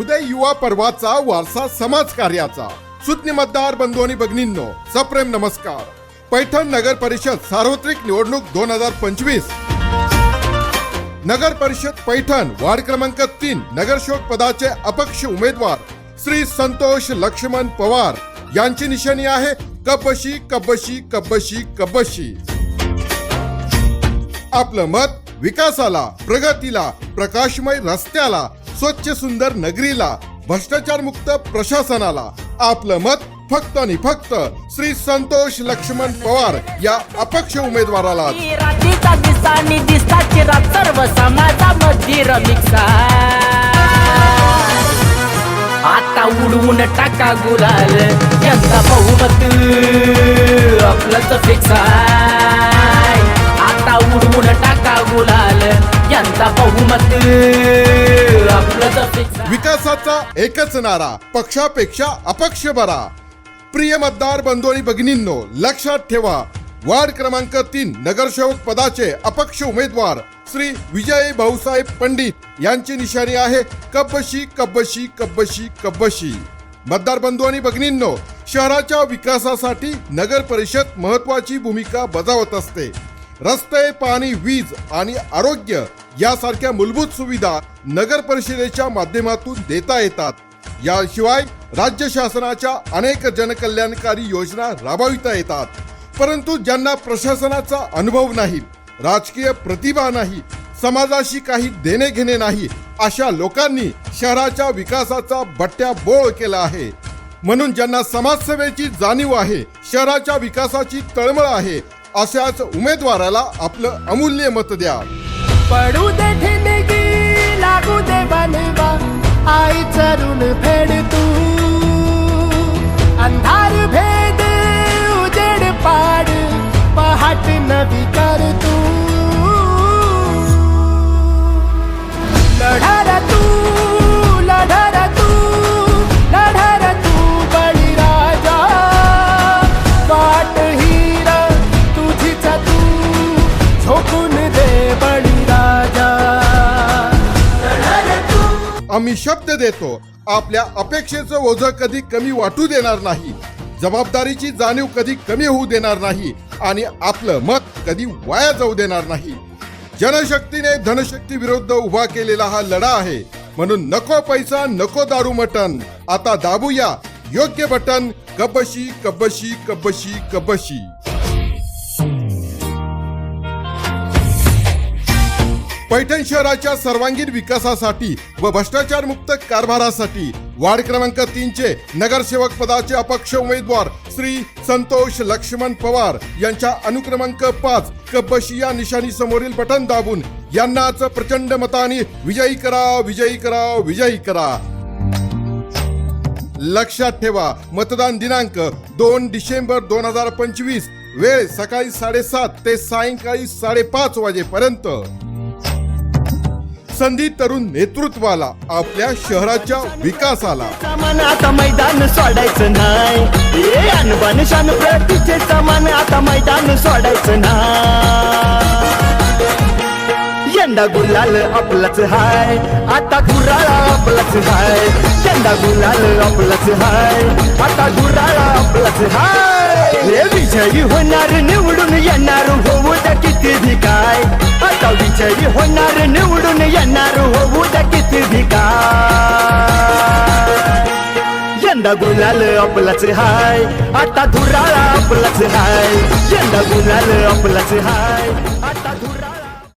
उदय युवा पर्वाचा वारसा समाज कार्याचा. सुज्ञ मतदार बंधू आणि भगिनींनो सप्रेम नमस्कार. पैठण नगर परिषद सार्वत्रिक निवडणूक दोन हजार पंचवीस. नगर परिषद पैठण वार्ड क्रमांक तीन नगरसेवक पदाचे अपक्ष उमेदवार श्री संतोष लक्ष्मण पवार. यांची निशाणी आहे कबशी कबशी कबशी कब्बशी आपलं मत विकासाला प्रगतीला प्रकाशमय रस्त्याला स्वच्छ सुंदर नगरीला भ्रष्टाचार मुक्त प्रशासनाला. आपलं मत फक्त आणि फक्त श्री संतोष लक्ष्मण पवार या अपक्ष उमेदवाराला. सर्व समाजामध्ये आता उडवून टाका गुलाल यंदा बहुमत आपलंच फिक्स आता उडवून टाका विकासाचा एकच नारा पक्षापेक्षा अपक्ष बरा. प्रिय मतदार बंधू आणि भगिनींनो लक्षात ठेवा वार्ड क्रमांक तीन नगरसेवक पदाचे अपक्ष उमेदवार श्री विजय भाऊसाहेब पंडित यांची निशाणी आहे कब्बशी कब्बशी कब्बशी कब्बशी. मतदार बंधू आणि भगिनींनो शहराच्या विकासासाठी नगर परिषद महत्वाची भूमिका बजावत असते. रस्ते पाणी वीज आणि आरोग्य यासारख्या मूलभूत सुविधा नगर परिषदेच्या माध्यमातून देता येतात. याशिवाय राज्य शासनाच्या अनेक जनकल्याणकारी योजना राबविता येतात. परंतु ज्यांना प्रशासनाचा अनुभव नाही राजकीय प्रतिभा नाही समाजाशी काही देणे घेणे नाही अशा लोकांनी शहराच्या विकासाचा बट्ट्या बोळ केला आहे. म्हणून ज्यांना समाजसेवेची जाणीव आहे शहराच्या विकासाची तळमळ आहे अशाच उमेदवाराला आपलं अमूल्य मत द्या. पडू दे ठिणगी लागू दे बनवा. आई चरून फेड तू. अंधार भेद उजेड पाड पहाट नवी कर तू. लढार तू लढार तू लढार तू बळीराजा वाट हिरा तुझीच तू झोकून दे बळीराजा आम्ही शब्द देतो. आपल्या अपेक्षेचं ओझं कधी कमी वाटू देणार नाही. जबाबदारीची जाणीव कधी कमी होऊ देणार नाही आणि आपलं मत कधी वाया जाऊ देणार नाही. जनशक्तीने धनशक्ती विरुद्ध उभा केलेला हा लढा आहे. म्हणून नको पैसा नको दारू मटन आता दाबूया. योग्य बटन. कबशी कब्बशी कबशी कबशी. पैठण शहराच्या सर्वांगीण विकासासाठी व भ्रष्टाचार मुक्त कारभारासाठी वार्ड क्रमांक तीनचे नगरसेवक पदाचे अपक्ष उमेदवार श्री संतोष लक्ष्मण पवार यांच्या अनुक्रमांक पाच कब्बशी या निशाणी समोरील बटन दाबून यांनाच प्रचंड मताने विजयी करा विजयी करा विजयी करा. लक्षात ठेवा मतदान दिनांक दोन डिसेंबर दोन हजार पंचवीस वेळ सकाळी साडेसात ते सायंकाळी साडेपाच वाजेपर्यंत. संधी तरुण नेतृत्वाला आपल्या शहराच्या विकासाला. सामान आता मैदान सोडायचं नाही. ए शान प्रतीचे सामान आता मैदान सोडायचं नाही. यंदा गुलाल आपलाच हाय आता गुराळा आपलाच हाय. यंदा गुलाल आपलाच हाय आता गुराळा आपलाच हाय. हे विजयी होणार निवडून येणार होऊ द्या किती काय. आता विजयी होणार निवडून येणार होऊ द्या किती भी काय यंदा गुलाल आपलाच हाय आता धुराळा आपलाच हाय यंदा गुलाल आपलाच हाय